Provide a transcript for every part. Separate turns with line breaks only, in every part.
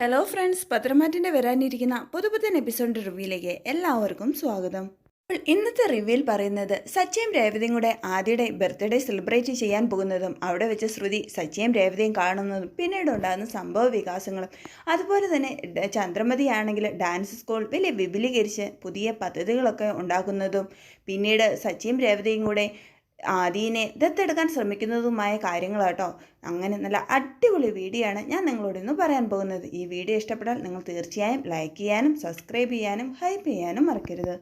Hello friends പത്രമാറ്റിന്റെ വരാനിരിക്കുന്ന പുതുപുത്തൻ episode റിവ്യൂയിലേക്ക് എല്ലാവർക്കും സ്വാഗതം. അപ്പോൾ ഇന്നത്തെ റിവ്യൂയിൽ പറയുന്നത് സച്ചിയും രേവതിയും കൂടെ ആദ്യയുടെ ബർത്ത്ഡേ സെലിബ്രേറ്റ് ചെയ്യാൻ പോകുന്നതും അവിടെ വെച്ച് ശ്രുതി സച്ചിയും രേവതിയും കാണുന്നതും പിന്നീട് ഉണ്ടാകുന്ന സംഭവ വികാസങ്ങളും അതുപോലെ തന്നെ ചന്ദ്രമതിയാണെങ്കിൽ ഡാൻസ് സ്കൂൾ വലിയ വിപുലീകരിച്ച് പുതിയ പദ്ധതികളൊക്കെ ഉണ്ടാക്കുന്നതും പിന്നീട് സച്ചിയും രേവതിയും കൂടെ ആദീനെ ദത്തെടുക്കാൻ ശ്രമിക്കുന്നതുമായ കാര്യങ്ങളാട്ടോ അങ്ങനെ നല്ല അടിപൊളി വീഡിയോ ആണ് ഞാൻ നിങ്ങളോട് ഇന്ന് പറയാൻ പോകുന്നത്. ഈ വീഡിയോ ഇഷ്ടപ്പെട്ടാൽ നിങ്ങൾ തീർച്ചയായും ലൈക്ക് ചെയ്യാനും സബ്സ്ക്രൈബ് ചെയ്യാനും ഹൈപ്പ് ചെയ്യാനും മറക്കരുത്.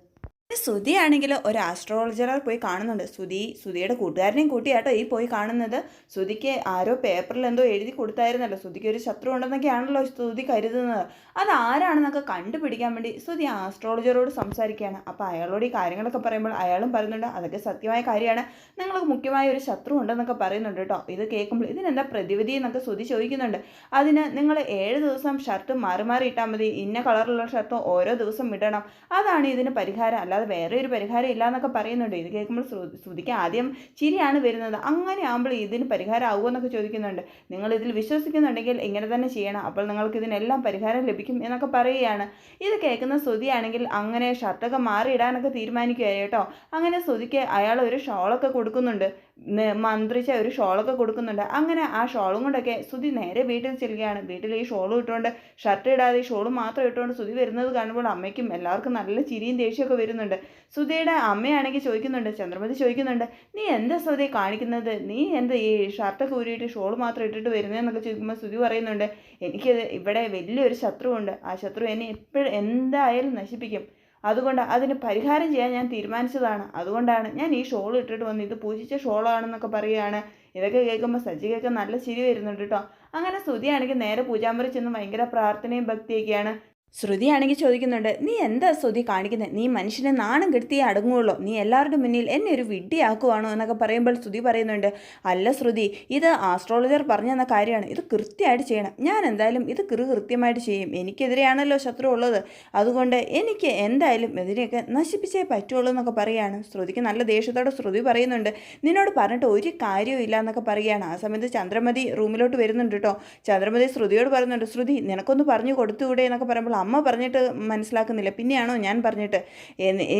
സുധി ആണെങ്കിൽ ഒരു ആസ്ട്രോളജറെ പോയി കാണുന്നുണ്ട്. സുധി സുധിയുടെ കൂട്ടുകാരനെയും കൂട്ടിയാട്ടോ ഈ പോയി കാണുന്നത്. സുധിക്ക് ആരോ പേപ്പറിൽ എന്തോ എഴുതി കൊടുത്തായിരുന്നല്ലോ. സുധിക്ക് ഒരു ശത്രു ഉണ്ടെന്നൊക്കെയാണല്ലോ സുധി കരുതുന്നത്. അത് ആരാണെന്നൊക്കെ കണ്ടുപിടിക്കാൻ വേണ്ടി സുധി ആസ്ട്രോളജറോട് സംസാരിക്കുകയാണ്. അപ്പോൾ അയാളോട് ഈ കാര്യങ്ങളൊക്കെ പറയുമ്പോൾ അയാളും പറയുന്നുണ്ട് അതൊക്കെ സത്യമായ കാര്യമാണ്. നിങ്ങൾക്ക് മുഖ്യമായ ഒരു ശത്രു ഉണ്ടെന്നൊക്കെ പറയുന്നുണ്ട് കേട്ടോ. ഇത് കേൾക്കുമ്പോൾ ഇതിനെന്താ പ്രതിവിധി എന്നൊക്കെ സുധി ചോദിക്കുന്നുണ്ട്. അതിന് നിങ്ങൾ ഏഴ് ദിവസം ഷർട്ട് മാറി മാറി ഇട്ടാൽ മതി. ഇന്ന കളറുള്ള ഷർട്ട് ഓരോ ദിവസം ഇടണം. അതാണ് ഇതിന് പരിഹാരം. അല്ലാതെ വേറെ ഒരു പരിഹാരം ഇല്ല എന്നൊക്കെ പറയുന്നുണ്ട്. ഇത് കേൾക്കുമ്പോൾ ശ്രു- ശ്രുതിക്ക് ആദ്യം ചിരിയാണ് വരുന്നത്. അങ്ങനെ ആകുമ്പോൾ ഇതിന് പരിഹാരം ആവുമോ എന്നൊക്കെ ചോദിക്കുന്നുണ്ട്. നിങ്ങൾ ഇതിൽ വിശ്വസിക്കുന്നുണ്ടെങ്കിൽ ഇങ്ങനെ തന്നെ ചെയ്യണം. അപ്പോൾ നിങ്ങൾക്ക് ഇതിനെല്ലാം പരിഹാരം ലഭിക്കും എന്നൊക്കെ പറയുകയാണ്. ഇത് കേൾക്കുന്ന ശ്രുതിയാണെങ്കിൽ അങ്ങനെ ഷർട്ടൊക്കെ മാറിയിടാനൊക്കെ തീരുമാനിക്കുകയായി കേട്ടോ. അങ്ങനെ ശ്രുതിക്ക് അയാൾ ഒരു ഷോളൊക്കെ കൊടുക്കുന്നുണ്ട്. മന്ത്രിച്ച ഒരു ഷോളൊക്കെ കൊടുക്കുന്നുണ്ട്. അങ്ങനെ ആ ഷോളും കൊണ്ടൊക്കെ സുതി നേരെ വീട്ടിൽ ചെല്ലുകയാണ്. വീട്ടിൽ ഈ ഷോളും ഇട്ടുകൊണ്ട് ഷർട്ട് ഇടാതെ ഈ ഷോളും മാത്രം ഇട്ടുകൊണ്ട് സുതി വരുന്നത് കാണുമ്പോൾ അമ്മയ്ക്കും എല്ലാവർക്കും നല്ല ചിരിയും ദേഷ്യമൊക്കെ വരുന്നുണ്ട്. സുതിയുടെ അമ്മയാണെങ്കിൽ ചോദിക്കുന്നുണ്ട് ചന്ദ്രമതി ചോദിക്കുന്നുണ്ട് നീ എന്താ ശ്രുതി കാണിക്കുന്നത്? നീ എന്താ ഈ ഷർട്ടൊക്കെ ഊരിയിട്ട് ഷോൾ മാത്രം ഇട്ടിട്ട് വരുന്നതെന്നൊക്കെ ചോദിക്കുമ്പോൾ സുതി പറയുന്നുണ്ട് എനിക്ക് ഇവിടെ വലിയൊരു ശത്രുവുണ്ട്. ആ ശത്രു എന്നെ എപ്പോഴും എന്തായാലും നശിപ്പിക്കും. അതുകൊണ്ട് അതിന് പരിഹാരം ചെയ്യാൻ ഞാൻ തീരുമാനിച്ചതാണ്. അതുകൊണ്ടാണ് ഞാൻ ഈ ഷോൾ ഇട്ടിട്ട് വന്ന് ഇത് പൂജിച്ച ഷോളാണെന്നൊക്കെ പറയുകയാണ്. ഇതൊക്കെ കേൾക്കുമ്പോൾ സജ്ജികൾക്ക് നല്ല ചിരി വരുന്നുണ്ട് കേട്ടോ. അങ്ങനെ ശ്രുതിയാണെങ്കിൽ നേരെ പൂജാമുറി ചെന്ന് ഭയങ്കര പ്രാർത്ഥനയും ഭക്തിയൊക്കെയാണ്. ശ്രുതിയാണെങ്കിൽ ചോദിക്കുന്നുണ്ട് നീ എന്താ ശ്രുതി കാണിക്കുന്നത് നീ മനുഷ്യനെ നാണം കെടുത്തിയേ അടങ്ങുകയുള്ളൂ നീ എല്ലാവരുടെ മുന്നിൽ എന്നെ ഒരു വിഡ്ഢിയാക്കുവാണോ? എന്നൊക്കെ പറയുമ്പോൾ ശ്രുതി പറയുന്നുണ്ട് അല്ല ശ്രുതി ഇത് ആസ്ട്രോളജർ പറഞ്ഞു കാര്യമാണ്. ഇത് കൃത്യമായിട്ട് ചെയ്യണം. ഞാൻ എന്തായാലും ഇത് കൃ കൃത്യമായിട്ട് ചെയ്യും. എനിക്കെതിരെയാണല്ലോ ശത്രു ഉള്ളത്. അതുകൊണ്ട് എനിക്ക് എന്തായാലും ഇതിനെയൊക്കെ നശിപ്പിച്ചേ പറ്റുള്ളൂ എന്നൊക്കെ പറയുകയാണ്. ശ്രുതിക്ക് നല്ല ദേഷ്യത്തോടെ ശ്രുതി പറയുന്നുണ്ട് നിന്നോട് പറഞ്ഞിട്ട് ഒരു കാര്യവും ഇല്ല എന്നൊക്കെ പറയുകയാണ്. ആ സമയത്ത് ചന്ദ്രമതി റൂമിലോട്ട് വരുന്നുണ്ട് കേട്ടോ. ചന്ദ്രമതി ശ്രുതിയോട് പറയുന്നുണ്ട് ശ്രുതി നിനക്കൊന്ന് പറഞ്ഞു കൊടുത്തുകൂടെ എന്നൊക്കെ പറയുമ്പോൾ അമ്മ പറഞ്ഞിട്ട് മനസ്സിലാക്കുന്നില്ല. പിന്നെയാണോ ഞാൻ പറഞ്ഞിട്ട്?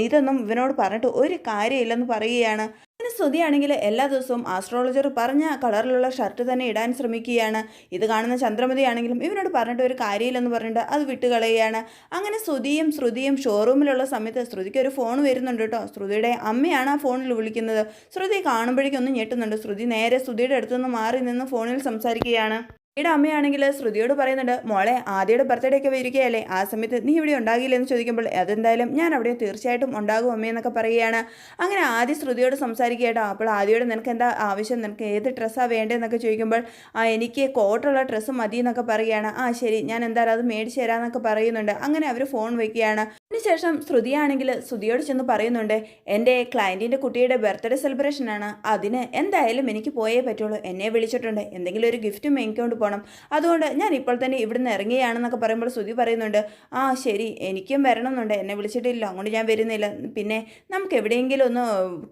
ഇതൊന്നും ഇവനോട് പറഞ്ഞിട്ട് ഒരു കാര്യമില്ലെന്ന് പറയുകയാണ്. അങ്ങനെ സ്തുതിയാണെങ്കിൽ എല്ലാ ദിവസവും ആസ്ട്രോളജർ പറഞ്ഞ കളറിലുള്ള ഷർട്ട് തന്നെ ഇടാൻ ശ്രമിക്കുകയാണ്. ഇത് കാണുന്ന ചന്ദ്രമതിയാണെങ്കിലും ഇവനോട് പറഞ്ഞിട്ട് ഒരു കാര്യമില്ലെന്ന് പറഞ്ഞിട്ട് അത് വിട്ടുകളയുകയാണ്. അങ്ങനെ ശ്രുതിയും ശ്രുതിയും ഷോറൂമിലുള്ള സമയത്ത് ശ്രുതിക്ക് ഒരു ഫോൺ വരുന്നുണ്ട് കേട്ടോ. ശ്രുതിയുടെ അമ്മയാണ് ആ ഫോണിൽ വിളിക്കുന്നത്. ശ്രുതി കാണുമ്പോഴേക്കൊന്നും ഞെട്ടുന്നുണ്ട്. ശ്രുതി നേരെ ശ്രുതിയുടെ അടുത്തുനിന്ന് മാറി നിന്ന് ഫോണിൽ സംസാരിക്കുകയാണ്. ശ്രുതിയുടെ അമ്മയാണെങ്കിൽ ശ്രുതിയോട് പറയുന്നുണ്ട് മോളെ ആദ്യയുടെ ബർത്ത്ഡേ ഒക്കെ വരികയല്ലേ ആ സമയത്ത് നീ ഇവിടെ ഉണ്ടാകില്ല എന്ന് ചോദിക്കുമ്പോൾ അതെന്തായാലും ഞാൻ അവിടെ തീർച്ചയായിട്ടും ഉണ്ടാകും അമ്മയെന്നൊക്കെ പറയുകയാണ്. അങ്ങനെ ആദ്യ ശ്രുതിയോട് സംസാരിക്കുകട്ടോ അപ്പോൾ ആദ്യയോട് നിനക്ക് എന്താ ആവശ്യം? നിനക്ക് ഏത് ഡ്രസ്സാണ് വേണ്ടതെന്നൊക്കെ ചോദിക്കുമ്പോൾ ആ എനിക്ക് കോട്ടുള്ള ഡ്രസ്സ് മതി എന്നൊക്കെ പറയുകയാണ്. ആ ശരി ഞാൻ എന്തായാലും അത് മേടിച്ചു തരാമെന്നൊക്കെ പറയുന്നുണ്ട്. അങ്ങനെ അവർ ഫോൺ വയ്ക്കുകയാണ് അതിനുശേഷം ശ്രുതിയാണെങ്കിൽ ശ്രുതിയോട് ചെന്ന് പറയുന്നുണ്ട് എന്റെ ക്ലയന്റിന്റെ കുട്ടിയുടെ ബർത്ത്ഡേ സെലിബ്രേഷൻ ആണ്. അതിന് എന്തായാലും എനിക്ക് പോയേ പറ്റുള്ളൂ. എന്നെ വിളിച്ചിട്ടുണ്ട്. എന്തെങ്കിലും ഒരു ഗിഫ്റ്റും എനിക്കൊണ്ട് പോകണം അതുകൊണ്ട് ഞാൻ ഇപ്പോൾ തന്നെ ഇവിടുന്ന് ഇറങ്ങുകയാണെന്നൊക്കെ പറയുമ്പോൾ ശ്രുതി പറയുന്നുണ്ട് ആ ശരി. എനിക്കും വരണമെന്നുണ്ട്. എന്നെ വിളിച്ചിട്ടില്ല. അങ്ങോട്ട് ഞാൻ വരുന്നില്ല. പിന്നെ നമുക്ക് എവിടെയെങ്കിലും ഒന്ന്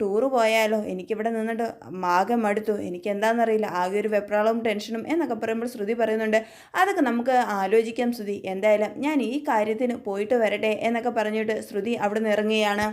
ടൂറ് പോയാലോ? എനിക്കിവിടെ നിന്നിട്ട് ആകെ മടുത്തു. എനിക്ക് എന്താണെന്നറിയില്ല ആകെ ഒരു വെപ്രാളവും ടെൻഷനും എന്നൊക്കെ പറയുമ്പോൾ ശ്രുതി പറയുന്നുണ്ട് അതൊക്കെ നമുക്ക് ആലോചിക്കാം ശ്രുതി. എന്തായാലും ഞാൻ ഈ കാര്യത്തിന് പോയിട്ട് വരട്ടെ എന്നൊക്കെ പറഞ്ഞിട്ട് ശ്രുതി അവിടെ നിന്ന് ഇറങ്ങുകയാണ്.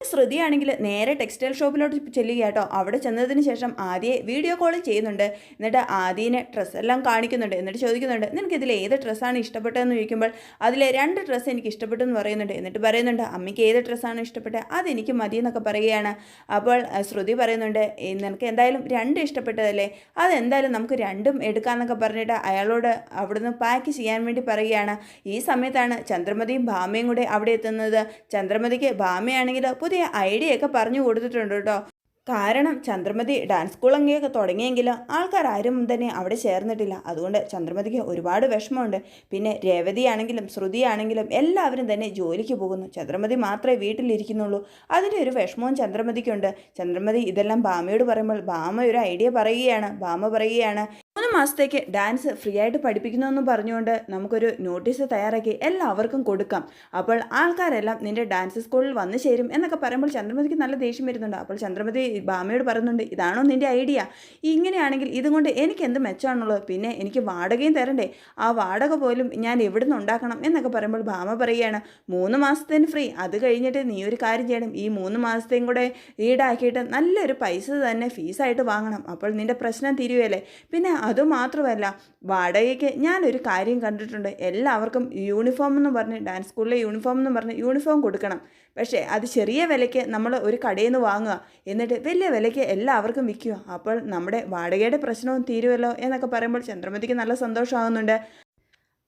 ശ്രുതിയാണെങ്കിൽ നേരെ ടെക്സ്റ്റൈൽ ഷോപ്പിലോട്ട് ചെല്ലുക കേട്ടോ അവിടെ ചെന്നതിന് ശേഷം ആദ്യയെ വീഡിയോ കോൾ ചെയ്യുന്നുണ്ട്. എന്നിട്ട് ആദ്യനെ ഡ്രസ്സെല്ലാം കാണിക്കുന്നുണ്ട്. എന്നിട്ട് ചോദിക്കുന്നുണ്ട് നിനക്ക് ഇതിൽ ഏത് ഡ്രസ്സാണ് ഇഷ്ടപ്പെട്ടതെന്ന്? ചോദിക്കുമ്പോൾ അതിലെ രണ്ട് ഡ്രസ്സ് എനിക്ക് ഇഷ്ടപ്പെട്ടു എന്ന് പറയുന്നുണ്ട്. എന്നിട്ട് പറയുന്നുണ്ട് അമ്മയ്ക്ക് ഏത് ഡ്രസ്സാണ് ഇഷ്ടപ്പെട്ടത് അതെനിക്ക് മതി എന്നൊക്കെ പറയുകയാണ്. അപ്പോൾ ശ്രുതി പറയുന്നുണ്ട് "ഏ, നിനക്ക് എന്തായാലും രണ്ട് ഇഷ്ടപ്പെട്ടതല്ലേ? അതെന്തായാലും നമുക്ക് രണ്ടും എടുക്കാമെന്നൊക്കെ പറഞ്ഞിട്ട് അയാളോട് അവിടുന്ന് പാക്ക് ചെയ്യാൻ വേണ്ടി പറയുകയാണ്. ഈ സമയത്താണ് ചന്ദ്രമതിയും ഭാമയും കൂടെ അവിടെ എത്തുന്നത്. ചന്ദ്രമതിക്ക് ഭാമയാണെങ്കിൽ പുതിയ ഐഡിയ ഒക്കെ പറഞ്ഞു കൊടുത്തിട്ടുണ്ട് കേട്ടോ. കാരണം ചന്ദ്രമതി ഡാൻസ് സ്കൂൾ അങ്ങനെയൊക്കെ തുടങ്ങിയെങ്കിലും ആൾക്കാർ ആരും തന്നെ അവിടെ ചേർന്നിട്ടില്ല. അതുകൊണ്ട് ചന്ദ്രമതിക്ക് ഒരുപാട് വിഷമമുണ്ട്. പിന്നെ രേവതിയാണെങ്കിലും ശ്രുതിയാണെങ്കിലും എല്ലാവരും തന്നെ ജോലിക്ക് പോകുന്നു. ചന്ദ്രമതി മാത്രമേ വീട്ടിലിരിക്കുന്നുള്ളൂ. അതിന്റെ ഒരു വിഷമവും ചന്ദ്രമതിക്കുണ്ട്. ചന്ദ്രമതി ഇതെല്ലാം ഭാമയോട് പറയുമ്പോൾ ഭാമ ഒരു ഐഡിയ പറയുകയാണ്. ഭാമ പറയുകയാണ്. മാസത്തേക്ക് ഡാൻസ് ഫ്രീ ആയിട്ട് പഠിപ്പിക്കുന്നതെന്ന് പറഞ്ഞുകൊണ്ട് നമുക്കൊരു നോട്ടീസ് തയ്യാറാക്കി എല്ലാവർക്കും കൊടുക്കാം. അപ്പോൾ ആൾക്കാരെല്ലാം നിന്റെ ഡാൻസ് സ്കൂളിൽ വന്നു ചേരും എന്നൊക്കെ പറയുമ്പോൾ ചന്ദ്രമതിക്ക് നല്ല ദേഷ്യം വരുന്നുണ്ട്. അപ്പോൾ ചന്ദ്രമതി ബാമയോട് പറയുന്നുണ്ട് ഇതാണോ നിന്റെ ഐഡിയ? ഇങ്ങനെയാണെങ്കിൽ ഇതുകൊണ്ട് എനിക്ക് എന്ത് മെച്ചമാണുള്ളത് പിന്നെ എനിക്ക് വാടകയും തരണ്ടേ? ആ വാടക പോലും ഞാൻ എവിടെ ഉണ്ടാക്കണം? എന്നൊക്കെ പറയുമ്പോൾ ഭാമ പറയുകയാണ് മൂന്ന് മാസത്തേന് ഫ്രീ. അത് കഴിഞ്ഞിട്ട് നീ ഒരു കാര്യം ചെയ്യണം. ഈ മൂന്ന് മാസത്തെയും കൂടെ ഈടാക്കിയിട്ട് നല്ലൊരു പൈസ തന്നെ ഫീസായിട്ട് വാങ്ങണം. അപ്പോൾ നിന്റെ പ്രശ്നം തീരുവല്ലേ പിന്നെ അതുമാത്രമല്ല വാടകയ്ക്ക് ഞാനൊരു കാര്യം കണ്ടിട്ടുണ്ട്. എല്ലാവർക്കും യൂണിഫോം എന്ന് പറഞ്ഞ് ഡാൻസ് സ്കൂളിലെ യൂണിഫോം എന്ന് പറഞ്ഞ് യൂണിഫോം കൊടുക്കണം. പക്ഷേ അത് ചെറിയ വിലയ്ക്ക് നമ്മൾ ഒരു കടയിൽ നിന്ന് വാങ്ങുക. എന്നിട്ട് വലിയ വിലയ്ക്ക് എല്ലാവർക്കും വിൽക്കുക. അപ്പോൾ നമ്മുടെ വാടകയുടെ പ്രശ്നവും തീരുമല്ലോ എന്നൊക്കെ പറയുമ്പോൾ ചന്ദ്രമതിക്ക് നല്ല സന്തോഷമാകുന്നുണ്ട്.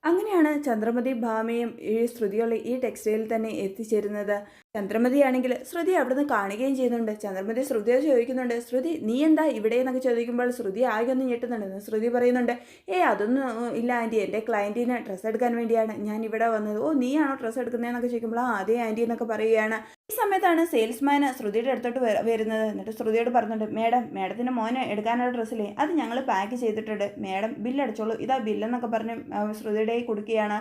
അങ്ങനെയാണ് ചന്ദ്രമതി ഭാമയും ഈ ശ്രുതിയുള്ള ഈ ടെക്സ്റ്റൈലിൽ തന്നെ എത്തിച്ചേരുന്നത്. ചന്ദ്രമതിയാണെങ്കിൽ ശ്രുതി അവിടുന്ന് കാണുകയും ചെയ്യുന്നുണ്ട്. ചന്ദ്രമതി ശ്രുതിയോട് ചോദിക്കുന്നുണ്ട് ശ്രുതി നീ എന്താ ഇവിടെ? എന്നൊക്കെ ചോദിക്കുമ്പോൾ ശ്രുതി ആകെ ഒന്ന് ഞെട്ടുന്നുണ്ട് ശ്രുതി പറയുന്നുണ്ട് ഏ അതൊന്നും ഇല്ല ആന്റി എന്റെ ക്ലയന്റിന് ഡ്രസ്സ് എടുക്കാൻ വേണ്ടിയാണ് ഞാൻ ഇവിടെ വന്നത്. ഓ നീയാണോ ഡ്രസ്സ് എടുക്കുന്നതെന്നൊക്കെ ചോദിക്കുമ്പോൾ ആ അതേ ആന്റി എന്നൊക്കെ പറയുകയാണ്. ഈ സമയത്താണ് സെയിൽസ്മാൻ ശ്രുതിയുടെ അടുത്തോട്ട് വരുന്നത്. എന്നിട്ട് ശ്രുതിയോട് പറഞ്ഞിട്ടുണ്ട് മേഡം മേഡത്തിന്റെ മോന് എടുക്കാനുള്ള ഡ്രസ്സില്ലേ? അത് ഞങ്ങൾ പാക്ക് ചെയ്തിട്ടുണ്ട്. മേഡം ബില്ലടിച്ചോളൂ. ഇതാ ബില്ലെന്നൊക്കെ പറഞ്ഞ് ശ്രുതിയുടെ കൊടുക്കുകയാണ്.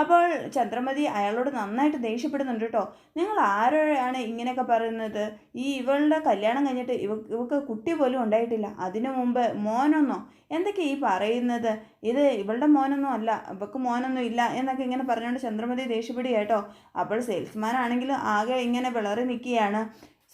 അപ്പോൾ ചന്ദ്രമതി അയാളോട് നന്നായിട്ട് ദേഷ്യപ്പെടുന്നുണ്ട് കേട്ടോ. നിങ്ങൾ ആരോടാണ് ഇങ്ങനെയൊക്കെ പറയുന്നത്? ഈ ഇവളുടെ കല്യാണം കഴിഞ്ഞിട്ട് ഇവ ഇവക്ക് കുട്ടി പോലും ഉണ്ടായിട്ടില്ല. അതിനു മുമ്പ് മോനൊന്നോ? എന്തൊക്കെ ഈ പറയുന്നത്? ഇത് ഇവളുടെ മോനൊന്നും അല്ല ഇവക്ക് മോനൊന്നും ഇല്ല എന്നൊക്കെ ഇങ്ങനെ പറഞ്ഞുകൊണ്ട് ചന്ദ്രമതി ദേഷ്യപ്പെടുക കേട്ടോ. അപ്പോൾ സെയിൽസ്മാൻ ആണെങ്കിലും ആകെ ഇങ്ങനെ വിളറി നിൽക്കുകയാണ്.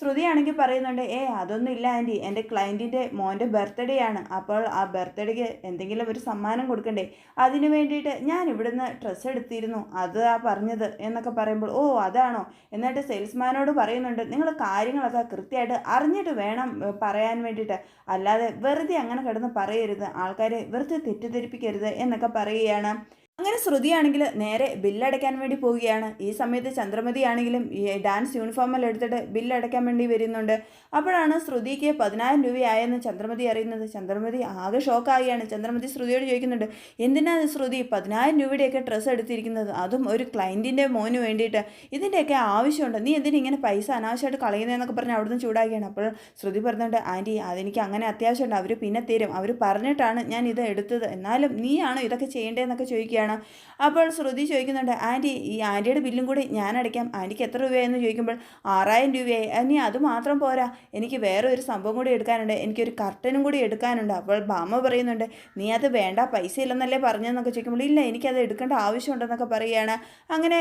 ശ്രുതിയാണെങ്കിൽ പറയുന്നുണ്ട് ഏ അതൊന്നും ഇല്ല ആന്റി. എന്റെ ക്ലയന്റിന്റെ മോന്റെ ബർത്ത്ഡേ ആണ്. അപ്പോൾ ആ ബർത്ത്ഡേക്ക് എന്തെങ്കിലും ഒരു സമ്മാനം കൊടുക്കണ്ടേ? അതിന് വേണ്ടിയിട്ട് ഞാൻ ഇവിടുന്ന് ഡ്രസ്സ് എടുത്തിരുന്നു. അത് ആ പറഞ്ഞത് എന്നൊക്കെ പറയുമ്പോൾ ഓ അതാണോ? എന്നിട്ട് സെയിൽസ്മാനോട് പറയുന്നുണ്ട് നിങ്ങൾ കാര്യങ്ങളൊക്കെ കൃത്യമായിട്ട് അറിഞ്ഞിട്ട് വേണം പറയാൻ വേണ്ടിയിട്ട്. അല്ലാതെ വെറുതെ അങ്ങനെ കിടന്ന് പറയരുത്. ആൾക്കാരെ വെറുതെ തെറ്റിദ്ധരിപ്പിക്കരുത് എന്നൊക്കെ പറയുകയാണ്. അങ്ങനെ ശ്രുതിയാണെങ്കിൽ നേരെ ബില്ലടയ്ക്കാൻ വേണ്ടി പോവുകയാണ്. ഈ സമയത്ത് ചന്ദ്രമതി ആണെങ്കിലും ഈ ഡാൻസ് യൂണിഫോമെല്ലാം എടുത്തിട്ട് ബില്ലടയ്ക്കാൻ വേണ്ടി വരുന്നുണ്ട്. അപ്പോഴാണ് ശ്രുതിക്ക് പതിനായിരം രൂപയായെന്ന് ചന്ദ്രമതി അറിയുന്നത്. ചന്ദ്രമതി ആകെ ഷോക്കാവുകയാണ്. ചന്ദ്രമതി ശ്രുതിയോട് ചോദിക്കുന്നുണ്ട് എന്തിനാണ് ശ്രുതി പതിനായിരം രൂപയുടെയൊക്കെ ഡ്രസ്സ് എടുത്തിരിക്കുന്നത്? അതും ഒരു ക്ലയന്റിന്റെ മോന് വേണ്ടിയിട്ട്. ഇതിന്റെയൊക്കെ ആവശ്യമുണ്ട്. നീ എന്തിനാ ഇങ്ങനെ പൈസ അനാവശ്യമായിട്ട് കളയുന്നതെന്നൊക്കെ പറഞ്ഞ് അവിടുന്ന് ചൂടാക്കിയാണ് അപ്പോൾ ശ്രുതി പറഞ്ഞുണ്ട് ആന്റി അതെനിക്ക് അങ്ങനെ അത്യാവശ്യമുണ്ട്. അവർ പിന്നെ തരും. അവർ പറഞ്ഞിട്ടാണ് ഞാൻ ഇത് എടുത്തത്. എന്നാലും നീയാണോ ഇതൊക്കെ ചെയ്യേണ്ടതെന്നൊക്കെ ചോദിക്കുകയാണ്. ചോദിക്കുകയാണ്. അപ്പോൾ ശ്രുതി ചോദിക്കുന്നുണ്ട് ആന്റി ഈ ആന്റിയുടെ ബില്ലും കൂടി ഞാൻ അടയ്ക്കാം. ആന്റിക്ക് എത്ര രൂപയെന്ന് ചോദിക്കുമ്പോൾ ആറായിരം രൂപയായി. ഇനി അത് മാത്രം പോരാ. എനിക്ക് വേറെ ഒരു സംഭവം കൂടി എടുക്കാനുണ്ട്. എനിക്കൊരു കർട്ടനും കൂടി എടുക്കാനുണ്ട്. അപ്പോൾ ബാമ പറയുന്നുണ്ട് നീ അത് വേണ്ട പൈസ ഇല്ലെന്നല്ലേ പറഞ്ഞതെന്നൊക്കെ ചോദിക്കുമ്പോൾ ഇല്ല എനിക്കത് എടുക്കേണ്ട ആവശ്യമുണ്ടെന്നൊക്കെ പറയുകയാണ്. അങ്ങനെ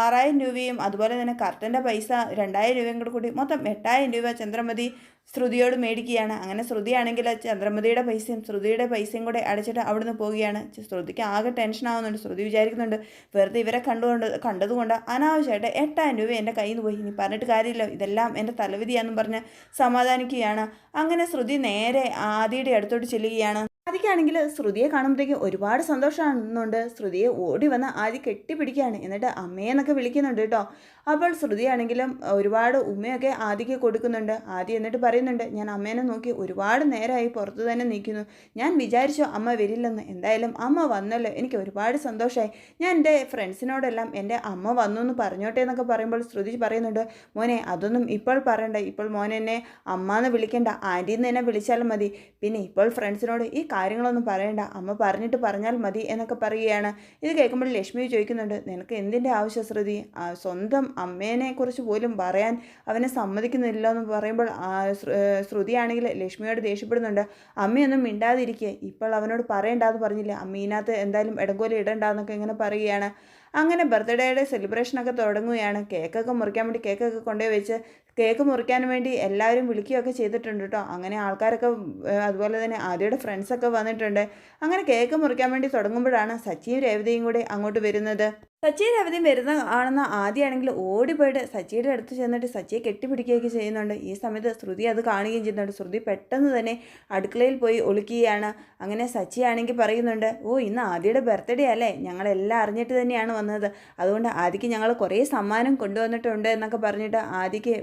ആറായിരം രൂപയും അതുപോലെ തന്നെ കർട്ടന്റെ പൈസ രണ്ടായിരം രൂപയും കൂടി കൂടി മൊത്തം എട്ടായിരം രൂപ ചന്ദ്രമതി ശ്രുതിയോട് മേടിക്കുകയാണ്. അങ്ങനെ ശ്രുതിയാണെങ്കിൽ ചന്ദ്രമതിയുടെ പൈസയും ശ്രുതിയുടെ പൈസയും കൂടെ അടച്ചിട്ട് അവിടുന്ന് പോവുകയാണ്. ശ്രുതിക്ക് ആകെ ടെൻഷൻ ആവുന്നുണ്ട്. ശ്രുതി വിചാരിക്കുന്നുണ്ട് വെറുതെ ഇവരെ കണ്ടുകൊണ്ട് കണ്ടതുകൊണ്ട് അനാവശ്യമായിട്ട് എട്ടായിരം രൂപ എന്റെ കയ്യിൽ നിന്ന് പോയി. ഇനി പറഞ്ഞിട്ട് കാര്യമില്ല. ഇതെല്ലാം എന്റെ തലവിധിയാണെന്ന് പറഞ്ഞ് സമാധാനിക്കുകയാണ്. അങ്ങനെ ശ്രുതി നേരെ ആദിയുടെ അടുത്തോട്ട് ചെല്ലുകയാണ്. ആദിക്കാണെങ്കിൽ ശ്രുതിയെ കാണുമ്പോഴത്തേക്കും ഒരുപാട് സന്തോഷമാണെന്നുണ്ട്. ശ്രുതിയെ ഓടി വന്ന് ആദ്യം കെട്ടിപ്പിടിക്കുകയാണ്. എന്നിട്ട് അമ്മയെന്നൊക്കെ വിളിക്കുന്നുണ്ട് കേട്ടോ. അപ്പോൾ ശ്രുതിയാണെങ്കിലും ഒരുപാട് ഉമ്മയൊക്കെ ആദിക്ക് കൊടുക്കുന്നുണ്ട്. ആദ്യം എന്നിട്ട് പറയുന്നുണ്ട് ഞാൻ അമ്മേനെ നോക്കി ഒരുപാട് നേരമായി പുറത്തു തന്നെ നിൽക്കുന്നു. ഞാൻ വിചാരിച്ചു അമ്മ വരില്ലെന്ന്. എന്തായാലും അമ്മ വന്നല്ലോ. എനിക്ക് ഒരുപാട് സന്തോഷമായി ഞാൻ എന്റെ ഫ്രണ്ട്സിനോടെല്ലാം എന്റെ അമ്മ വന്നു എന്ന് പറഞ്ഞോട്ടെ എന്നൊക്കെ പറയുമ്പോൾ ശ്രുതി പറയുന്നുണ്ട് മോനെ അതൊന്നും ഇപ്പോൾ പറയണ്ട. ഇപ്പോൾ മോനെന്നെ അമ്മ എന്ന് വിളിക്കേണ്ട. ആന്റി എന്ന് എന്നെ വിളിച്ചാലും മതി. പിന്നെ ഇപ്പോൾ ഫ്രണ്ട്സിനോട് ഈ കാര്യങ്ങളൊന്നും പറയണ്ട. അമ്മ പറഞ്ഞിട്ട് പറഞ്ഞാൽ മതി എന്നൊക്കെ പറയുകയാണ്. ഇത് കേൾക്കുമ്പോൾ ലക്ഷ്മി ചോദിക്കുന്നുണ്ട് നിനക്ക് എന്തിന്റെ ആവശ്യം ശ്രുതി? സ്വന്തം അമ്മേനെക്കുറിച്ച് പോലും പറയാൻ അവനെ സമ്മതിക്കുന്നില്ല എന്ന് പറയുമ്പോൾ ശ്രുതിയാണെങ്കിൽ ലക്ഷ്മിയോട് ദേഷ്യപ്പെടുന്നുണ്ട്. അമ്മയൊന്നും മിണ്ടാതിരിക്കുക ഇപ്പോൾ അവനോട് പറയണ്ടെന്ന് പറഞ്ഞില്ല? അമ്മീനകത്ത് എന്തായാലും ഇടങ്കോലി ഇടണ്ടെന്നൊക്കെ ഇങ്ങനെ പറയുകയാണ്. അങ്ങനെ ബർത്ത്ഡേയുടെ സെലിബ്രേഷനൊക്കെ തുടങ്ങുകയാണ്. കേക്കൊക്കെ മുറിക്കാൻ വേണ്ടി കേക്കൊക്കെ കൊണ്ടുപോയി വെച്ച് കേക്ക് മുറിക്കാൻ വേണ്ടി എല്ലാവരും വിളിക്കുകയൊക്കെ ചെയ്തിട്ടുണ്ട് കേട്ടോ അങ്ങനെ ആൾക്കാരൊക്കെ അതുപോലെ തന്നെ ആദ്യയുടെ ഫ്രണ്ട്സൊക്കെ വന്നിട്ടുണ്ട്. അങ്ങനെ കേക്ക് മുറിക്കാൻ വേണ്ടി തുടങ്ങുമ്പോഴാണ് സച്ചിയും രേവതിയും കൂടി അങ്ങോട്ട് വരുന്നത്. സച്ചി രവതി വരുന്ന ആണെന്ന ആദ്യമാണെങ്കിൽ ഓടിപ്പോയിട്ട് സച്ചിയുടെ അടുത്ത് ചെന്നിട്ട് സച്ചിയെ കെട്ടിപ്പിടിക്കുകയൊക്കെ ചെയ്യുന്നുണ്ട്. ഈ സമയത്ത് ശ്രുതി അത് കാണുകയും ചെയ്യുന്നുണ്ട്. ശ്രുതി പെട്ടെന്ന് തന്നെ അടുക്കളയിൽ പോയി ഒളിക്കുകയാണ്. അങ്ങനെ സച്ചി ആണെങ്കിൽ പറയുന്നുണ്ട് ഓ ഇന്ന് ആദ്യയുടെ ബർത്ത്ഡേ അല്ലേ? ഞങ്ങളെല്ലാം അറിഞ്ഞിട്ട് തന്നെയാണ് വന്നത്. അതുകൊണ്ട് ആദിക്ക് ഞങ്ങൾ കുറേ സമ്മാനം കൊണ്ടുവന്നിട്ടുണ്ട് എന്നൊക്കെ പറഞ്ഞിട്ട് ആദിക്ക്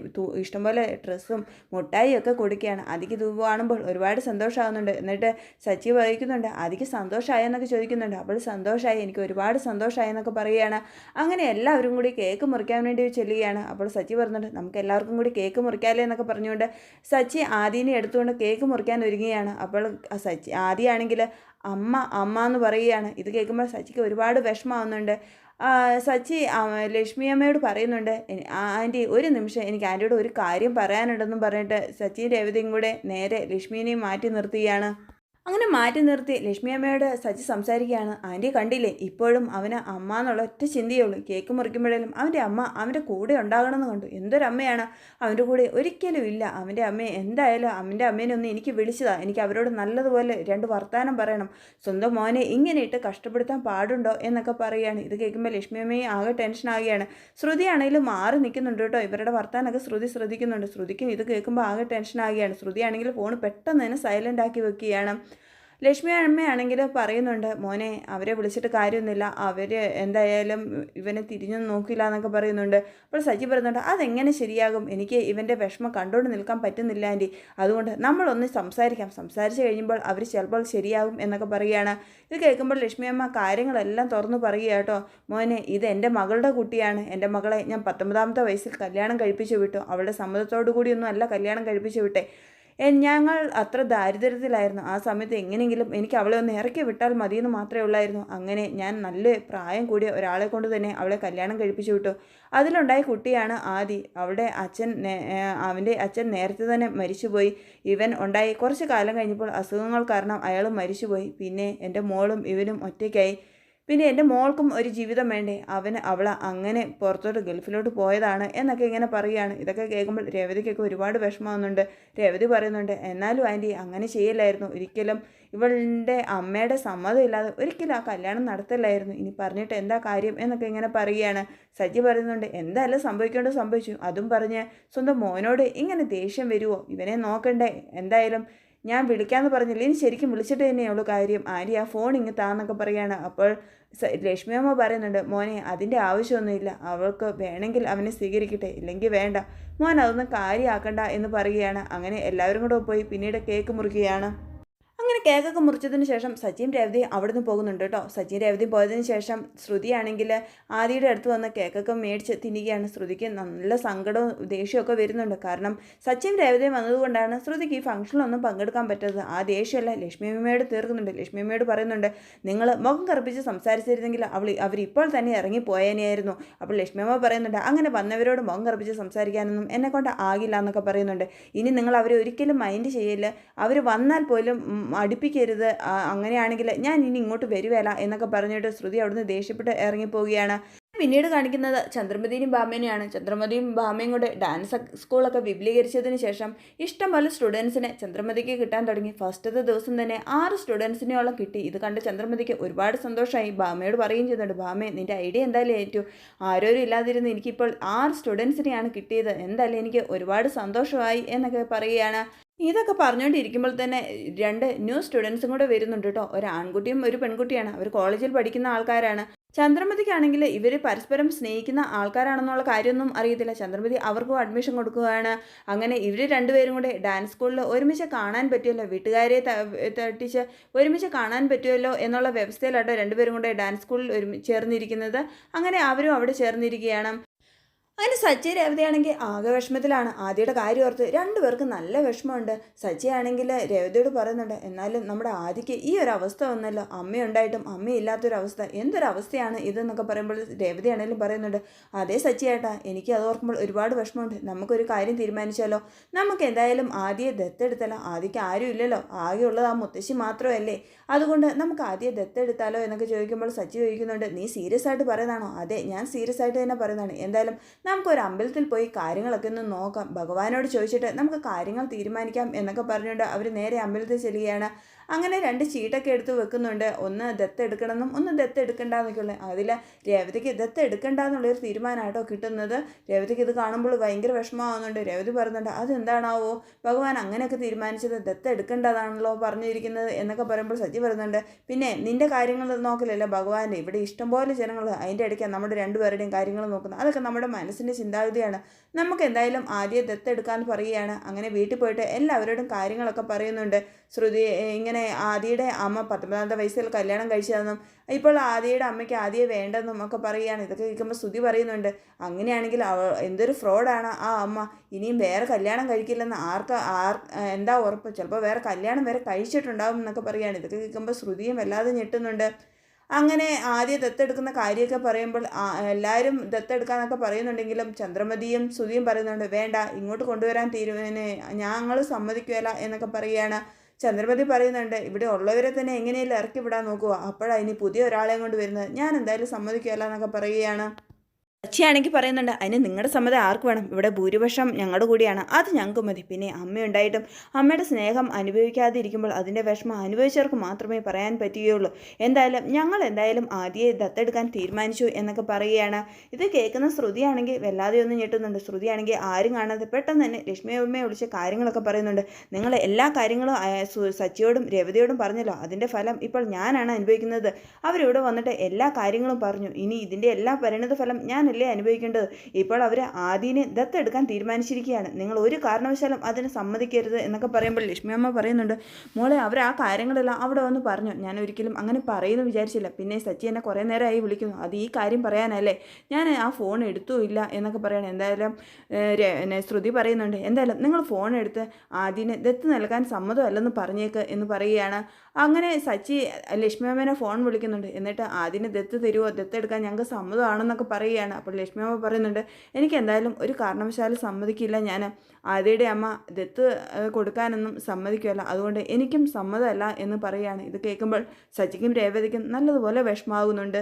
ഇഷ്ടംപോലെ ഡ്രസ്സും മുട്ടായിയും ഒക്കെ കൊടുക്കുകയാണ്. ആദിക്ക് ഇത് കാണുമ്പോൾ ഒരുപാട് സന്തോഷമാകുന്നുണ്ട്. എന്നിട്ട് സച്ചി വഹിക്കുന്നുണ്ട് ആദിക്ക് സന്തോഷമായെന്നൊക്കെ ചോദിക്കുന്നുണ്ട്. അപ്പോൾ സന്തോഷമായി എനിക്ക് ഒരുപാട് സന്തോഷമായി എന്നൊക്കെ പറയുകയാണ്. അങ്ങനെ എല്ലാവരും കൂടി കേക്ക് മുറിക്കാൻ വേണ്ടി ചെല്ലുകയാണ്. അപ്പോൾ സച്ചി പറഞ്ഞിട്ട് നമുക്ക് എല്ലാവർക്കും കൂടി കേക്ക് മുറിക്കാമല്ലേ എന്നൊക്കെ പറഞ്ഞുകൊണ്ട് സച്ചി ആദീനെ എടുത്തുകൊണ്ട് കേക്ക് മുറിക്കാൻ ഒരുങ്ങുകയാണ്. അപ്പോൾ സച്ചി ആദിയാണെങ്കിൽ അമ്മ അമ്മ എന്ന് പറയുകയാണ്. ഇത് കേൾക്കുമ്പോൾ സച്ചിക്ക് ഒരുപാട് വിഷമമാവുന്നുണ്ട്. സച്ചി ലക്ഷ്മി അമ്മയോട് പറയുന്നുണ്ട് "എ- ആന്റി ഒരു നിമിഷം എനിക്ക് ആന്റിയോട് ഒരു കാര്യം പറയാനുണ്ടെന്നും പറഞ്ഞിട്ട് സച്ചിൻ രേവതിയും കൂടെ നേരെ ലക്ഷ്മിനെയും മാറ്റി നിർത്തുകയാണ് അങ്ങനെ മാറ്റി നിർത്തി ലക്ഷ്മി അമ്മയോട് സജി സംസാരിക്കുകയാണ്. ആന്റി കണ്ടില്ലേ? ഇപ്പോഴും അവന് അമ്മ എന്നുള്ള ഒറ്റ ചിന്തയുള്ളൂ കേക്ക് മുറിക്കുമ്പോഴേലും അവന്റെ അമ്മ അവന്റെ കൂടെ ഉണ്ടാകണമെന്ന് കണ്ടു. എന്തൊരമ്മയാണ് അവന്റെ കൂടെ ഒരിക്കലും ഇല്ല. അവന്റെ അമ്മയെ എന്തായാലും അവന്റെ അമ്മേനെ ഒന്ന് എനിക്ക് വിളിച്ചതാണ് എനിക്ക് അവരോട് നല്ലതുപോലെ രണ്ട് വർത്താനം പറയണം. സ്വന്തം മോനെ ഇങ്ങനെ ഇട്ട് കഷ്ടപ്പെടുത്താൻ പാടുണ്ടോ എന്നൊക്കെ പറയുകയാണ്. ഇത് കേൾക്കുമ്പോൾ ലക്ഷ്മി അമ്മയെ ആകെ ടെൻഷൻ ആവുകയാണ്. ശ്രുതി ആണെങ്കിലും മാറി നിൽക്കുന്നുണ്ട് കേട്ടോ. ഇവരുടെ വർത്താനൊക്കെ ശ്രുതി ശ്രദ്ധിക്കുന്നുണ്ട്. ശ്രുതിക്കും ഇത് കേൾക്കുമ്പോൾ ആകെ ടെൻഷൻ ആവുകയാണ്. ശ്രുതി ആണെങ്കിൽ ഫോൺ പെട്ടെന്ന് തന്നെ സൈലന്റ് ആക്കി വെക്കുകയാണ്. ലക്ഷ്മി അമ്മയാണെങ്കിൽ പറയുന്നുണ്ട് മോനെ അവരെ വിളിച്ചിട്ട് കാര്യമൊന്നുമില്ല. അവർ എന്തായാലും ഇവനെ തിരിഞ്ഞു നോക്കില്ല എന്നൊക്കെ പറയുന്നുണ്ട്. അപ്പോൾ സജി പറയുന്നുണ്ട് അതെങ്ങനെ ശരിയാകും? എനിക്ക് ഇവന്റെ വിഷമം കണ്ടുകൊണ്ട് നിൽക്കാൻ പറ്റുന്നില്ല ആന്റി. അതുകൊണ്ട് നമ്മളൊന്ന് സംസാരിക്കാം. സംസാരിച്ച് കഴിയുമ്പോൾ അവർ ചിലപ്പോൾ ശരിയാകും എന്നൊക്കെ പറയുകയാണ്. ഇത് കേൾക്കുമ്പോൾ ലക്ഷ്മി അമ്മ കാര്യങ്ങളെല്ലാം തുറന്നു പറയുക കേട്ടോ. മോനെ ഇത് എന്റെ മകളുടെ കുട്ടിയാണ്. എന്റെ മകളെ ഞാൻ പത്തൊമ്പതാമത്തെ വയസ്സിൽ കല്യാണം കഴിപ്പിച്ചു വിട്ടു. അവളുടെ സമ്മതത്തോടു കൂടിയൊന്നും അല്ല കല്യാണം കഴിപ്പിച്ചു വിട്ടേ. ഞങ്ങൾ അത്ര ദാരിദ്ര്യത്തിലായിരുന്നു. ആ സമയത്ത് എങ്ങനെയെങ്കിലും എനിക്ക് അവളെ ഒന്ന് ഇറക്കി വിട്ടാൽ മതിയെന്ന് മാത്രമേ ഉള്ളായിരുന്നു. അങ്ങനെ ഞാൻ നല്ല പ്രായം കൂടിയ ഒരാളെ കൊണ്ട് തന്നെ അവളെ കല്യാണം കഴിപ്പിച്ചു വിട്ടു. അതിലുണ്ടായ കുട്ടിയാണ് ആദി. അവളുടെ അച്ഛൻ അവന്റെ അച്ഛൻ നേരത്തെ തന്നെ മരിച്ചുപോയി. ഇവൻ ഉണ്ടായി കുറച്ച് കാലം കഴിഞ്ഞപ്പോൾ അസുഖങ്ങൾ കാരണം അയാൾ മരിച്ചുപോയി. പിന്നെ എന്റെ മോളും ഇവനും ഒറ്റയ്ക്കായി. പിന്നെ എന്റെ മോൾക്കും ഒരു ജീവിതം വേണ്ടേ? അവന് അവളെ അങ്ങനെ പുറത്തോട്ട് ഗൾഫിലോട്ട് പോയതാണ് എന്നൊക്കെ ഇങ്ങനെ പറയുകയാണ്. ഇതൊക്കെ കേൾക്കുമ്പോൾ രേവതിക്കൊക്കെ ഒരുപാട് വിഷമമാകുന്നുണ്ട് രേവതി പറയുന്നുണ്ട് എന്നാലും ആന്റി അങ്ങനെ ചെയ്യില്ലായിരുന്നു. ഒരിക്കലും ഇവളുടെ അമ്മയുടെ സമ്മതം ഇല്ലാതെ ഒരിക്കലും ആ കല്യാണം നടത്തില്ലായിരുന്നു. ഇനി പറഞ്ഞിട്ട് എന്താ കാര്യം? എന്നൊക്കെ ഇങ്ങനെ പറയുകയാണ്. സജി പറയുന്നുണ്ട് എന്തായാലും സംഭവിക്കേണ്ടത് സംഭവിച്ചു. അതും പറഞ്ഞ് സ്വന്തം മോനോട് ഇങ്ങനെ ദേഷ്യം വരുമോ ഇവനെ നോക്കണ്ടേ? എന്തായാലും ഞാൻ വിളിക്കാമെന്ന് പറഞ്ഞില്ല? ഇനി ശരിക്കും വിളിച്ചിട്ട് തന്നെയുള്ളൂ കാര്യം. ആര്യ ഫോൺ ഇങ്ങ് താന്നൊക്കെ പറയാണ്. അപ്പോൾ ലക്ഷ്മി അമ്മ പറയുന്നുണ്ട് മോനെ അതിന്റെ ആവശ്യമൊന്നുമില്ല. അവൾക്ക് വേണമെങ്കിൽ അവനെ സ്വീകരിക്കട്ടെ. ഇല്ലെങ്കിൽ വേണ്ട. മോൻ അതൊന്നും കാര്യമാക്കണ്ട എന്ന് പറയുകയാണ്. അങ്ങനെ എല്ലാവരും കൂടെ പോയി പിന്നീട് കേക്ക് മുറിക്കുകയാണ്. അങ്ങനെ കേക്കൊക്കെ മുറിച്ചതിന് ശേഷം സച്ചിൻ രേവതി അവിടുന്ന് പോകുന്നുണ്ട് കേട്ടോ. സച്ചിൻ രേവതി പോയതിന് ശേഷം ശ്രുതിയാണെങ്കിൽ ആദിയുടെ അടുത്ത് വന്ന് കേക്കൊക്കെ മേടിച്ച് തിന്നുകയാണ്. ശ്രുതിക്ക് നല്ല സങ്കടവും ദേഷ്യമൊക്കെ വരുന്നുണ്ട്. കാരണം സച്ചിൻ രേവതി വന്നതുകൊണ്ടാണ് ശ്രുതിക്ക് ഈ ഫംഗ്ഷനിലൊന്നും പങ്കെടുക്കാൻ പറ്റാത്തത്. ആ ദേഷ്യമല്ല. ലക്ഷ്മി അമ്മയോട് തീർക്കുന്നുണ്ട്. ലക്ഷ്മി അമ്മയോട് പറയുന്നുണ്ട് നിങ്ങൾ മുഖം കറുപ്പിച്ച് സംസാരിച്ചിരുന്നെങ്കിൽ അവൾ അവരിപ്പോൾ തന്നെ ഇറങ്ങി പോയേനെയായിരുന്നു. അപ്പോൾ ലക്ഷ്മി അമ്മ പറയുന്നുണ്ട് അങ്ങനെ വന്നവരോട് മുഖം കറുപ്പിച്ച് സംസാരിക്കാനൊന്നും എന്നെക്കൊണ്ട് ആകില്ല എന്നൊക്കെ പറയുന്നുണ്ട്. ഇനി നിങ്ങൾ അവരെ ഒരിക്കലും മൈൻഡ് ചെയ്യില്ല അവർ വന്നാൽ പോലും അടുപ്പിക്കരുത്. അങ്ങനെയാണെങ്കിൽ ഞാൻ ഇനി ഇങ്ങോട്ട് വരുവേല എന്നൊക്കെ പറഞ്ഞിട്ട് ശ്രുതി അവിടുന്ന് ദേഷ്യപ്പെട്ട് ഇറങ്ങിപ്പോവുകയാണ്. പിന്നീട് കാണിക്കുന്നത് ചന്ദ്രമതിയും ഭാമേനെയാണ്. ചന്ദ്രമതിയും ഭാമയും കൂടെ ഡാൻസ് സ്കൂളൊക്കെ വിപുലീകരിച്ചതിന് ശേഷം ഇഷ്ടംപോലെ സ്റ്റുഡൻസിനെ ചന്ദ്രമതിക്ക് കിട്ടാൻ തുടങ്ങി. ഫസ്റ്റത്തെ ദിവസം തന്നെ ആറ് സ്റ്റുഡൻസിനെയോളം കിട്ടി. ഇത് കണ്ട് ചന്ദ്രമതിക്ക് ഒരുപാട് സന്തോഷമായി. ഭാമയോട് പറയുകയും ചെയ്യുന്നുണ്ട് ഭാമേ നിന്റെ ഐഡിയ എന്തായാലും ഏറ്റു. ആരോരും ഇല്ലാതിരുന്ന് എനിക്കിപ്പോൾ ആറ് സ്റ്റുഡൻസിനെയാണ് കിട്ടിയത്. എന്തായാലും എനിക്ക് ഒരുപാട് സന്തോഷമായി എന്നൊക്കെ പറയുകയാണ്. ഇതൊക്കെ പറഞ്ഞുകൊണ്ടിരിക്കുമ്പോൾ തന്നെ രണ്ട് ന്യൂ സ്റ്റുഡൻസും കൂടെ വരുന്നുണ്ട് കേട്ടോ ഒരു ആൺകുട്ടിയും ഒരു പെൺകുട്ടിയാണ്. അവർ കോളേജിൽ പഠിക്കുന്ന ആൾക്കാരാണ്. ചന്ദ്രമതിക്കാണെങ്കിൽ ഇവർ പരസ്പരം സ്നേഹിക്കുന്ന ആൾക്കാരാണെന്നുള്ള കാര്യമൊന്നും അറിയത്തില്ല. ചന്ദ്രമതി അവർക്കും അഡ്മിഷൻ കൊടുക്കുകയാണ്. അങ്ങനെ ഇവർ രണ്ടുപേരും കൂടെ ഡാൻസ് സ്കൂളിൽ ഒരുമിച്ച് കാണാൻ പറ്റുമല്ലോ. വീട്ടുകാരെ തട്ടിച്ച് ഒരുമിച്ച് കാണാൻ പറ്റുമല്ലോ എന്നുള്ള വ്യവസ്ഥയിലാട്ടോ രണ്ടുപേരും കൂടെ ഡാൻസ് സ്കൂളിൽ ഒരുമി ചേർന്നിരിക്കുന്നത്. അങ്ങനെ അവരും അവിടെ ചേർന്നിരിക്കുകയാണ്. അങ്ങനെ സച്ചി രേവതയാണെങ്കിൽ ആകെ വിഷമത്തിലാണ്. ആദ്യയുടെ കാര്യം ഓർത്ത് രണ്ടുപേർക്കും നല്ല വിഷമമുണ്ട്. സച്ചി ആണെങ്കിൽ രേവതിയോട് പറയുന്നുണ്ട് എന്നാലും നമ്മുടെ ആദിക്ക് ഈ ഒരു അവസ്ഥ വന്നല്ലോ. അമ്മയുണ്ടായിട്ടും അമ്മയില്ലാത്തൊരവസ്ഥ എന്തൊരവസ്ഥയാണ് ഇതെന്നൊക്കെ പറയുമ്പോൾ രേവതയാണെങ്കിലും പറയുന്നുണ്ട് അതേ സച്ചി എനിക്ക് അത് ഓർക്കുമ്പോൾ ഒരുപാട് വിഷമമുണ്ട്. നമുക്കൊരു കാര്യം തീരുമാനിച്ചാലോ? നമുക്ക് എന്തായാലും ആദ്യം ദത്തെടുത്താലോ? ആദ്യക്ക് ആരും ഇല്ലല്ലോ. ആകെയുള്ളത് ആ മുത്തശ്ശി മാത്രമല്ലേ. അതുകൊണ്ട് നമുക്ക് ആദ്യം ദത്തെടുത്താലോ? എന്നൊക്കെ ചോദിക്കുമ്പോൾ സച്ചി ചോദിക്കുന്നുണ്ട് നീ സീരിയസ് ആയിട്ട് പറയുന്നതാണോ? അതെ ഞാൻ സീരിയസ് ആയിട്ട് തന്നെ പറയുന്നതാണ്. എന്തായാലും നമുക്കൊരു അമ്പലത്തിൽ പോയി കാര്യങ്ങളൊക്കെ ഒന്ന് നോക്കാം. ഭഗവാനോട് ചോദിച്ചിട്ട് നമുക്ക് കാര്യങ്ങൾ തീരുമാനിക്കാം എന്നൊക്കെ പറഞ്ഞുകൊണ്ട് അവർ നേരെ അമ്പലത്തിൽ ചെല്ലുകയാണ്. അങ്ങനെ രണ്ട് ചീട്ടൊക്കെ എടുത്ത് വെക്കുന്നുണ്ട്. ഒന്ന് ദത്തെടുക്കണമെന്നും ഒന്ന് ദത്തെടുക്കണ്ടെന്നൊക്കെ ഉള്ളത് അതിൽ രേവതിക്ക് ദത്തെടുക്കണ്ടെന്നുള്ളൊരു തീരുമാനമായിട്ടോ കിട്ടുന്നത്. രേവതിക്ക് ഇത് കാണുമ്പോൾ ഭയങ്കര വിഷമമാവുന്നുണ്ട്. രേവതി പറയുന്നുണ്ട് അതെന്താണാവോ? ഭഗവാൻ അങ്ങനെയൊക്കെ തീരുമാനിച്ചത് ദത്തെടുക്കേണ്ടതാണല്ലോ പറഞ്ഞിരിക്കുന്നത് എന്നൊക്കെ പറയുമ്പോൾ സജി പറയുന്നുണ്ട്. പിന്നെ നിന്റെ കാര്യങ്ങൾ നോക്കലല്ല ഭഗവാന്റെ? ഇവിടെ ഇഷ്ടംപോലെ ജനങ്ങൾ അതിന്റെ ഇടയ്ക്ക് നമ്മുടെ രണ്ടുപേരുടെയും കാര്യങ്ങൾ നോക്കുന്നത്. അതൊക്കെ നമ്മുടെ മനസ്സിന്റെ ചിന്താഗതിയാണ്. നമുക്ക് എന്തായാലും ആദ്യം ദത്തെടുക്കാമെന്ന് പറയുകയാണ്. അങ്ങനെ വീട്ടിൽ പോയിട്ട് എല്ലാവരോടും കാര്യങ്ങളൊക്കെ പറയുന്നുണ്ട്. ശ്രുതി ഏ, ഇങ്ങനെ ആദിയുടെ അമ്മ പത്തൊമ്പതാമത്തെ വയസ്സിൽ കല്യാണം കഴിച്ചതെന്നും ഇപ്പോൾ ആദിയുടെ അമ്മയ്ക്ക് ആദിയെ വേണ്ടെന്നും ഒക്കെ പറയുകയാണ്. ഇതൊക്കെ കേൾക്കുമ്പോൾ സ്തുതി പറയുന്നുണ്ട് അങ്ങനെയാണെങ്കിൽ അവ എന്തൊരു ഫ്രോഡാണ് ആ അമ്മ. ഇനിയും വേറെ കല്യാണം കഴിക്കില്ലെന്ന് ആർക്ക് ആർ എന്താ ഉറപ്പ്? ചിലപ്പോൾ വേറെ കല്യാണം വരെ കഴിച്ചിട്ടുണ്ടാവും എന്നൊക്കെ പറയുകയാണ്. ഇതൊക്കെ കേൾക്കുമ്പോൾ ശ്രുതിയും വല്ലാതെ ഞെട്ടുന്നുണ്ട്. അങ്ങനെ ആദ്യം ദത്തെടുക്കുന്ന കാര്യമൊക്കെ പറയുമ്പോൾ എല്ലാവരും ദത്തെടുക്കാന്നൊക്കെ പറയുന്നുണ്ടെങ്കിലും ചന്ദ്രമതിയും സുധിയും പറയുന്നുണ്ട് വേണ്ട ഇങ്ങോട്ട് കൊണ്ടുവരാൻ തീരുമാനം ഞങ്ങൾ സമ്മതിക്കുകയില്ല എന്നൊക്കെ പറയുകയാണ്. ചന്ദ്രമതി പറയുന്നുണ്ട് ഇവിടെ ഉള്ളവരെ തന്നെ എങ്ങനെയല്ല ഇറക്കി വിടാൻ നോക്കുക. അപ്പോഴാണ് ഇനി പുതിയ ഒരാളെയും കൊണ്ട് വരുന്നത്. ഞാൻ എന്തായാലും സമ്മതിക്കുകയല്ല എന്നൊക്കെ പറയുകയാണ്. സച്ചിയാണെങ്കിൽ പറയുന്നുണ്ട് അതിന് നിങ്ങളുടെ സമ്മതം ആർക്ക് വേണം? ഇവിടെ ഭൂരിപക്ഷം ഞങ്ങളുടെ കൂടിയാണ്. അത് ഞങ്ങൾക്ക് മതി. പിന്നെ അമ്മയുണ്ടായിട്ടും അമ്മയുടെ സ്നേഹം അനുഭവിക്കാതെ ഇരിക്കുമ്പോൾ അതിന്റെ വിഷമം അനുഭവിച്ചവർക്ക് മാത്രമേ പറയാൻ പറ്റുകയുള്ളൂ. എന്തായാലും ഞങ്ങൾ എന്തായാലും ആദ്യയെ ദത്തെടുക്കാൻ തീരുമാനിച്ചു എന്നൊക്കെ പറയുകയാണ്. ഇത് കേൾക്കുന്ന ശ്രുതിയാണെങ്കിൽ വല്ലാതെ ഒന്നും ഞെട്ടുന്നുണ്ട്. ശ്രുതിയാണെങ്കിൽ ആരും കാണാതെ പെട്ടെന്ന് തന്നെ ലക്ഷ്മി അമ്മയെ വിളിച്ച് കാര്യങ്ങളൊക്കെ പറയുന്നുണ്ട്. നിങ്ങൾ എല്ലാ കാര്യങ്ങളും സച്ചിയോടും രവതിയോടും പറഞ്ഞല്ലോ. അതിന്റെ ഫലം ഇപ്പോൾ ഞാനാണ് അനുഭവിക്കുന്നത്. അവരിവിടെ വന്നിട്ട് എല്ലാ കാര്യങ്ങളും പറഞ്ഞു. ഇനി ഇതിന്റെ എല്ലാ പരിണിത ഫലം ഞാനല്ലേ അനുഭവിക്കേണ്ടത്? ഇപ്പോൾ അവർ ആദ്യനെ ദത്തെടുക്കാൻ തീരുമാനിച്ചിരിക്കുകയാണ്. നിങ്ങൾ ഒരു കാരണവശാലും അതിന് സമ്മതിക്കരുത് എന്നൊക്കെ പറയുമ്പോൾ ലക്ഷ്മി അമ്മ പറയുന്നുണ്ട് മോളെ അവർ ആ കാര്യങ്ങളെല്ലാം അവിടെ വന്ന് പറഞ്ഞു. ഞാൻ ഒരിക്കലും അങ്ങനെ പറയുമെന്ന് വിചാരിച്ചില്ല. പിന്നെ സച്ചി എന്നെ കുറേ നേരമായി വിളിക്കുന്നു. അത് ഈ കാര്യം പറയാനല്ലേ? ഞാൻ ആ ഫോൺ എടുത്തു ഇല്ല എന്നൊക്കെ പറയണം. എന്തായാലും ശ്രുതി പറയുന്നുണ്ട് എന്തായാലും നിങ്ങൾ ഫോൺ എടുത്ത് ആദ്യനെ ദത്ത് നൽകാൻ സമ്മതമല്ലെന്ന് പറഞ്ഞേക്ക് എന്ന് പറയുകയാണ്. അങ്ങനെ സച്ചി ലക്ഷ്മി അമ്മേനെ ഫോൺ വിളിക്കുന്നുണ്ട്. എന്നിട്ട് ആദ്യം ദത്ത് തരുമോ ദത്ത് എടുക്കാൻ ഞങ്ങൾക്ക് സമ്മതമാണെന്നൊക്കെ പറയുകയാണ്. അപ്പോൾ ലക്ഷ്മി അമ്മ പറയുന്നുണ്ട് എനിക്ക് എന്തായാലും ഒരു കാരണവശാലും സമ്മതിക്കില്ല. ഞാൻ ആദ്യയുടെ അമ്മ ദത്ത് കൊടുക്കാനൊന്നും സമ്മതിക്കുമല്ല അതുകൊണ്ട് എനിക്കും സമ്മതമല്ല എന്ന് പറയുകയാണ്. ഇത് കേൾക്കുമ്പോൾ സച്ചിക്കും രേവതിക്കും നല്ലതുപോലെ വിഷമാകുന്നുണ്ട്